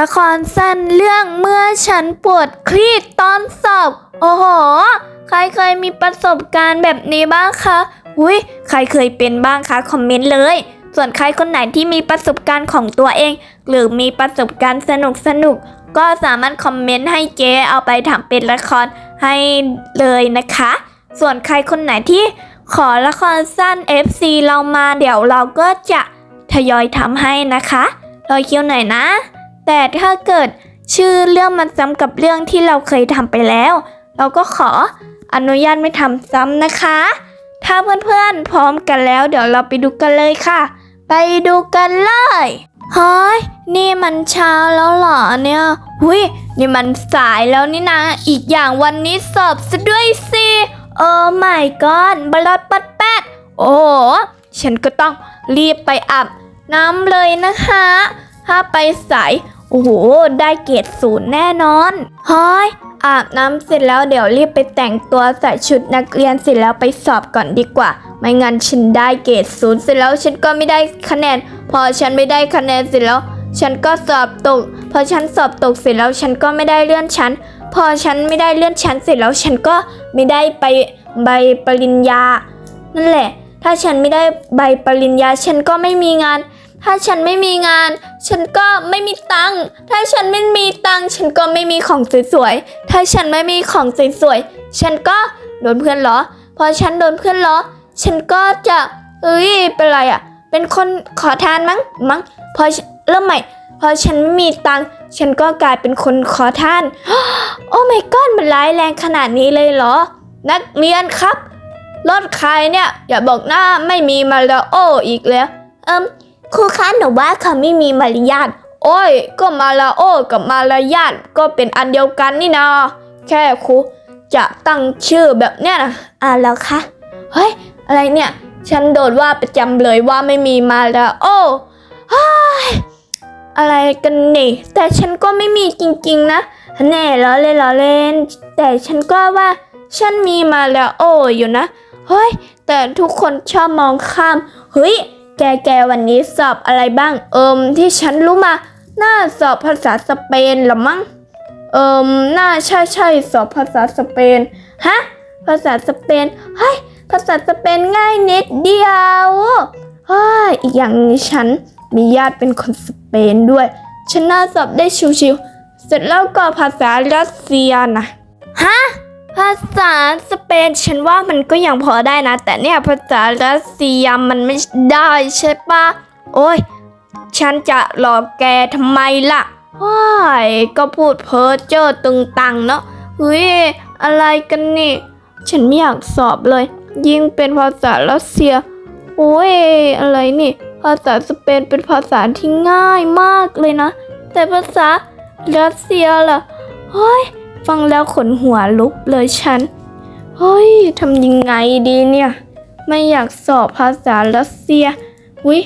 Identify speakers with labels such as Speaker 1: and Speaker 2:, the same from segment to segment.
Speaker 1: ละครสั้นเรื่องเมื่อฉันปวดคลีดตอนสอบ โอ้โห ใครเคยมีประสบการณ์แบบนี้บ้างคะอุ้ยใครเคยเป็นบ้างคะคอมเมนต์เลย ส่วนใครคนไหนที่มีประสบการณ์ของตัวเอง หรือมีประสบการณ์สนุกสนุกก็สามารถคอมเมนต์ให้เจ๊เอาไปทำเป็นละครให้เลยนะคะ ส่วนใครคนไหนที่ขอละครสั้น FC เรามาเดี๋ยวเราก็จะทยอยทำให้นะคะ รอคิวหน่อยนะ แต่ถ้าเกิดชื่อเรื่องมันซ้ำกับเรื่องที่เราเคยทำไปแล้ว เราก็ขออนุญาตไม่ทำซ้ำนะคะ ถ้าเพื่อนๆพร้อมกันแล้ว เดี๋ยวเราไปดูกันเลยค่ะ ไปดูกันเลยเฮ้ยนี่มันเช้าแล้วเหรอเนี่ยหุยนี่มันสายแล้วนี่นะ อีกอย่างวันนี้สอบซะด้วยสิโอ้ไม่ก้อนบลอดปัดแปดโอ้ฉันก็ต้องรีบไปอาบน้ำเลยนะคะ ถ้าไปสาย โอ้โห ได้เกรดศูนย์แน่นอนเฮ้ยอาบน้ำเสร็จแล้วเดี๋ยวรีบไปแต่งตัวใส่ชุดนักเรียนเสร็จแล้วไปสอบก่อนดีกว่า ไม่งั้นฉันได้เกรดศูนย์เสร็จแล้วฉันก็ไม่ได้คะแนน พอฉันไม่ได้คะแนนเสร็จแล้ว ฉันก็สอบตก พอฉันสอบตกเสร็จแล้วฉันก็ไม่ได้เลื่อนชั้น พอฉันไม่ได้เลื่อนชั้นเสร็จแล้วฉันก็ไม่ได้ไปใบปริญญา นั่นแหละ ถ้าฉันไม่ได้ใบปริญญา ฉันก็ไม่มีงาน ถ้าฉันไม่มีงาน ฉันก็ไม่มีตังค์ ถ้าฉันไม่มีตังค์ฉันก็ไม่มีของสวยๆ ถ้าฉันไม่มีของสวยๆ ฉันก็โดนเพื่อนล้อ พอฉันโดนเพื่อนล้อ ฉันก็จะ เอ้ย เป็นไรอะ่ะ เป็นคนขอทานมั้ง มั้ง พอเริ่มใหม่ พอฉันไม่มีตังค์ ฉันก็กลายเป็นคนขอทาน โอ้ my god มันร้ายแรงขนาดนี้เลยเหรอ นักเรียนครับ รถใครเนี่ย อย่าบอกหน้าไม่มีมาแลาโออีกแล้ว เอิม ครูคะหนูว่าเขาไม่มีมารยาทโอ้ย ก็มาลาโอกับมารยาทก็เป็นอันเดียวกันนี่นาแค่ครูจะตั้งชื่อแบบเนี้ยนะอ่าแล้วคะเฮ้ยอะไรเนี่ย ฉันโดนว่าประจำเลยว่าไม่มีมาลาโอเฮ้ยอะไรกันนี่แต่ฉันก็ไม่มีจริงๆนะแน่ล้อเล่นล้อเล่น แต่ฉันก็ว่าฉันมีมาลาโออยู่นะเฮ้ยแต่ทุกคนชอบมองข้ามเฮ้ย แกแกวันนี้สอบอะไรบ้าง เอิมที่ฉันรู้มา น่าสอบภาษาสเปนหรือมั้ง เอิมน่าใช่ใช่สอบภาษาสเปน ฮะ ภาษาสเปน เฮ้ย ภาษาสเปนง่ายนิดเดียว เฮ้ย อีกอย่างฉันมีญาติเป็นคนสเปนด้วย ฉันน่าสอบได้ชิวๆ เสร็จแล้วก็ภาษารัสเซียนะ ฮะ ภาษาสเปนฉันว่ามันก็ยังพอได้นะ แต่เนี่ยภาษารัสเซียมันไม่ได้ใช่ปะโอ้ยฉันจะหลอกแกทำไมล่ะว้ายก็พูดเพ้อเจ้อตึงตังเนาะเฮ้ยอะไรกันนี่ ฉันไม่อยากสอบเลย ยิ่งเป็นภาษารัสเซีย โอ้ยอะไรนี่ ภาษาสเปนเป็นภาษาที่ง่ายมากเลยนะ แต่ภาษารัสเซียล่ะเฮ้ย ฟังแล้วขนหัวลุกเลยฉัน เฮ้ยทำยังไงดีเนี่ย ไม่อยากสอบภาษารัสเซียวิ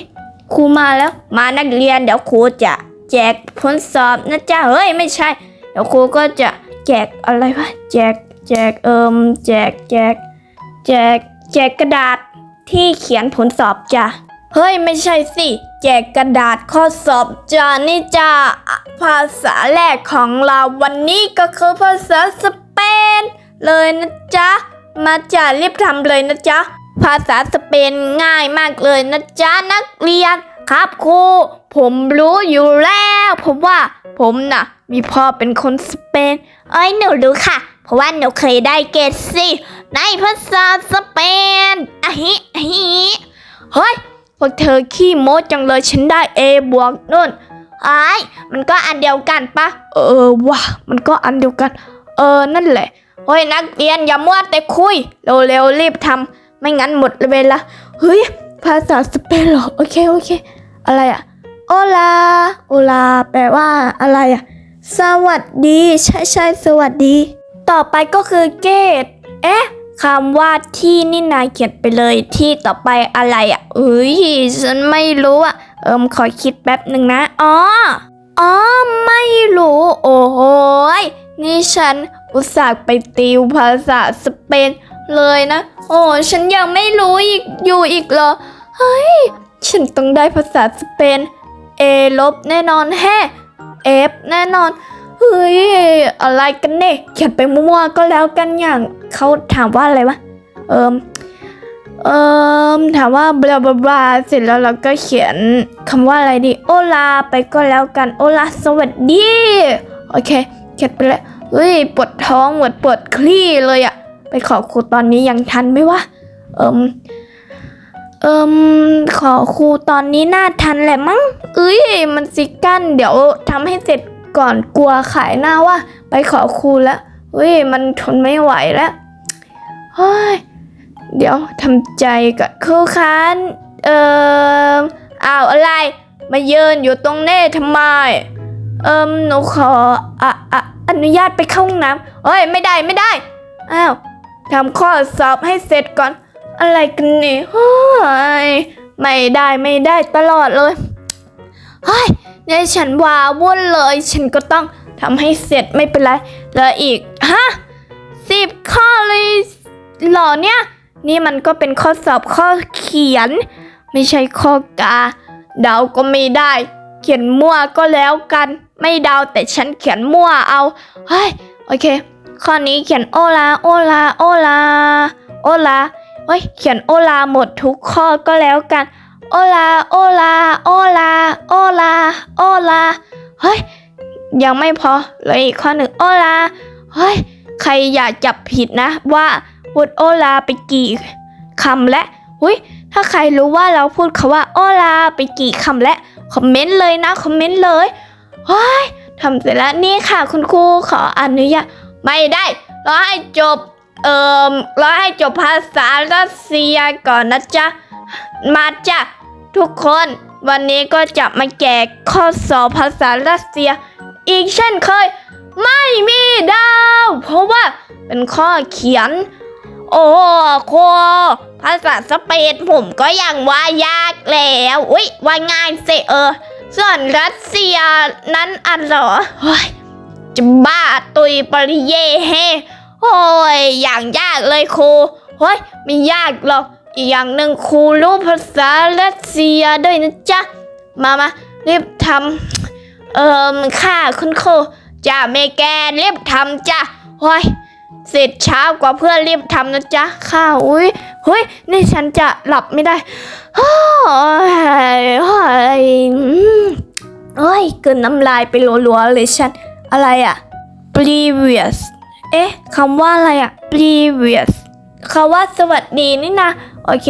Speaker 1: ครูมาแล้วมานักเรียนเดี๋ยวครูจะแจกผลสอบนะจ๊ะเฮ้ยไม่ใช่ เดี๋ยวครูก็จะแจกอะไรวะแจกแจกเอิมแจกแจกแจกแจกกระดาษที่เขียนผลสอบจ้ะ เฮ้ยไม่ใช่สิ แจกกระดาษข้อสอบจ้านี่จ้าภาษาแรกของเราวันนี้ก็คือภาษาสเปน เลยนะจ๊ะ มาจ้ารีบทำเลยนะจ๊ะ ภาษาสเปนง่ายมากเลยนะจ๊ะนักเรียนครับครูผมรู้อยู่แล้วเพราะว่าผมน่ะ มีพ่อเป็นคนสเปน เอ้ยหนูรู้ค่ะ เพราะว่าหนูเคยได้เกรดสิในภาษาสเปนอะฮิอะฮิเฮ้ย พวกเธอขี้โม้จังเลยฉันได้ A บวกนู่นไอ้มันก็อันเดียวกันปะเออว่ะมันก็อันเดียวกัน เออนั่นแหละเฮ้ยนักเรียนอย่ามัวแต่คุยเร็วๆรีบทำไม่งั้นหมดเวลาเฮ้ยภาษาสเปนเหรอโอเคโอเค อะไรอะโอลาโอลาแปลว่าอะไรอะสวัสดี ใช่ใช่สวัสดี ต่อไปก็คือเกตเอ๊ะ คำว่าที่นี่นายเขียนไปเลยที่ต่อไปอะไรอะเอ้ยฉันไม่รู้อะเอิมขอคิดแป๊บหนึ่งนะอ๋ออ๋อไม่รู้ โอ้โหยนี่ฉันอุตส่าห์ไปติวภาษาสเปนเลยนะ โอ้ฉันยังไม่รู้อีกอยู่อีกเหรอเฮ้ยฉันต้องได้ภาษาสเปน A ลบแน่นอนแฮ F แน่แน่นอน เฮ้ยอะไรกันเนี่ยเขียนไปมั่วๆก็แล้วกันอย่างเขาถามว่าอะไรวะเอิมเอิมถามว่าบลาบลาเสร็จแล้วเราก็เขียนคำว่าอะไรดีโอลาไปก็แล้วกันโอลาสวัสดีโอเคเขียนไปเลยเฮ้ยปวดท้องเหมือนปวดคลี่เลยอะไปขอครูตอนนี้ยังทันไหมวะเอิมเอิมขอครูตอนนี้น่าทันแหละมั้งเอ้ยมันสิกันเดี๋ยวทำให้เสร็จ ก่อนกลัวขายหน้าว่า ไปขอครูแล้วเฮ้ยมันทนไม่ไหวแล้วเฮ้ยเดี๋ยวทำใจก่อนครูคันเอ่ออ้าวอะไร มาเยืนอยู่ตรงเนี้ทำไม เอิมหนูขออะอะอนุญาตไปเข้าห้องน้ำเฮ้ยไม่ได้ไม่ได้อ้าวทำข้อสอบให้เสร็จก่อน อะไรกันเนี่ยเฮ้ยไม่ได้ไม่ได้ตลอดเลยเฮ้ย เนี่ยฉันวาวุ่นเลย ฉันก็ต้องทำให้เสร็จไม่เป็นไรแล้วอีกฮะสิบข้อเลยเหรอเนี่ย นี่มันก็เป็นข้อสอบข้อเขียน ไม่ใช่ข้อกา เดาก็ไม่ได้ เขียนมั่วก็แล้วกัน ไม่เดาแต่ฉันเขียนมั่วเอาเฮ้ยโอเค ข้อนี้เขียนโอลาโอลาโอลาโอลาเฮ้ยเขียนโอลาหมดทุกข้อก็แล้วกัน โอลา โอลา โอลา โอลา โอลา เฮ้ย ยังไม่พอเลยอีกข้อหนึ่งโอลา เฮ้ย ใครอย่าจับผิดนะว่าพูดโอลาไปกี่คำและหุ้ยถ้าใครรู้ว่าเราพูดคาว่าโอลาไปกี่คำและ คอมเมนต์เลยนะ คอมเมนต์เลยเฮ้ยทำเสร็จแล้วนี่ค่ะคุณครูขออนุญาตไม่ได้รอให้จบ เอ่อรอให้จบภาษารัสเซียก่อนนะจ๊ะ มาจ้ะทุกคนวันนี้ก็จะมาแจกข้อสอบภาษารัสเซีย อีกเช่นเคย ไม่มีดาว เพราะว่าเป็นข้อเขียน โอ้โคภาษาสเปนผมก็ยังว่ายากแล้วอุ้ยว่าง่ายสิเออ ส่วนรัสเซียนั้นอันเหรอเฮ้ยจะบ้าตุยปริเย่เฮโอ้ยอย่างยากเลยครูเฮ้ยไม่ยากหรอก อีกอย่างหนึ่งครูรู้ภาษารัสเซียด้วยนะจ๊ะ มามารีบทำเอ่อค่ะคุณครูจ้าเมแกนรีบทำจ้ะเฮ้ยเสร็จเช้ากว่าเพื่อนรีบทำนะจ๊ะค่ะอุ้ยเฮ้ยนี่ฉันจะหลับไม่ได้เฮ้ยเฮ้ยเฮ้ยเกินน้ำลายไปรัวๆเลยฉัน อะไรอะ previous เอ๊ะคำว่าอะไรอะ previous คำว่าสวัสดีนี่นะ โอเค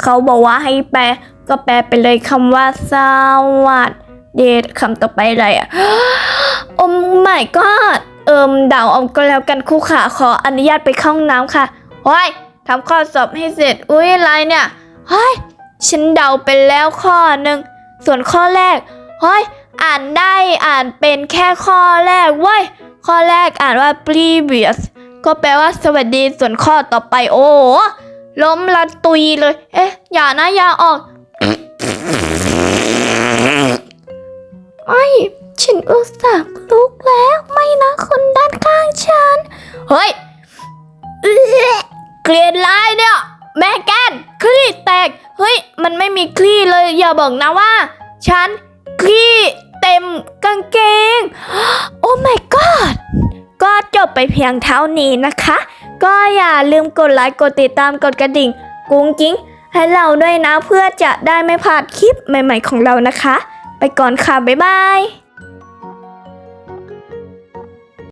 Speaker 1: เขาบอกว่าให้แปลก็แปลไปเลยคำว่าสวัสดีคำต่อไปอะไรอะโอ้ my god เอิมเดาเอาก็แล้วกันคู่ขาขออนุญาตไปเข้าห้องน้ำค่ะเฮ้ยทำข้อสอบให้เสร็จ อุ้ยอะไรเนี่ยเฮ้ยฉันเดาไปแล้วข้อหนึ่งส่วนข้อแรกเฮ้ยอ่านได้อ่านเป็นแค่ข้อแรกเว้ยข้อแรกอ่านว่า previous ก็แปลว่าสวัสดีส่วนข้อต่อไปโอ้ ล้มละตุยเลย เอ๊ะ อย่านะอย่าออกไอ้ยฉันอุตส่าห์ลุกแล้ว ไม่นะคนด้านข้างฉัน เฮ้ยเอื้อเกลียดลายเนี่ย แม่แกนคลี่แตก เฮ้ย มันไม่มีคลี่เลย อย่าบอกนะว่า ฉันคลี่เต็มกางเกง โอ้ my god ก็จบไปเพียงเท่านี้นะคะ ก็อย่าลืมกดไลค์กดติดตามกดกระดิ่ง กุ้งกิ้ง ให้เราด้วยนะเพื่อจะได้ไม่พลาดคลิปใหม่ ๆ ของเรานะคะ ไปก่อนค่ะ บ๊ายบาย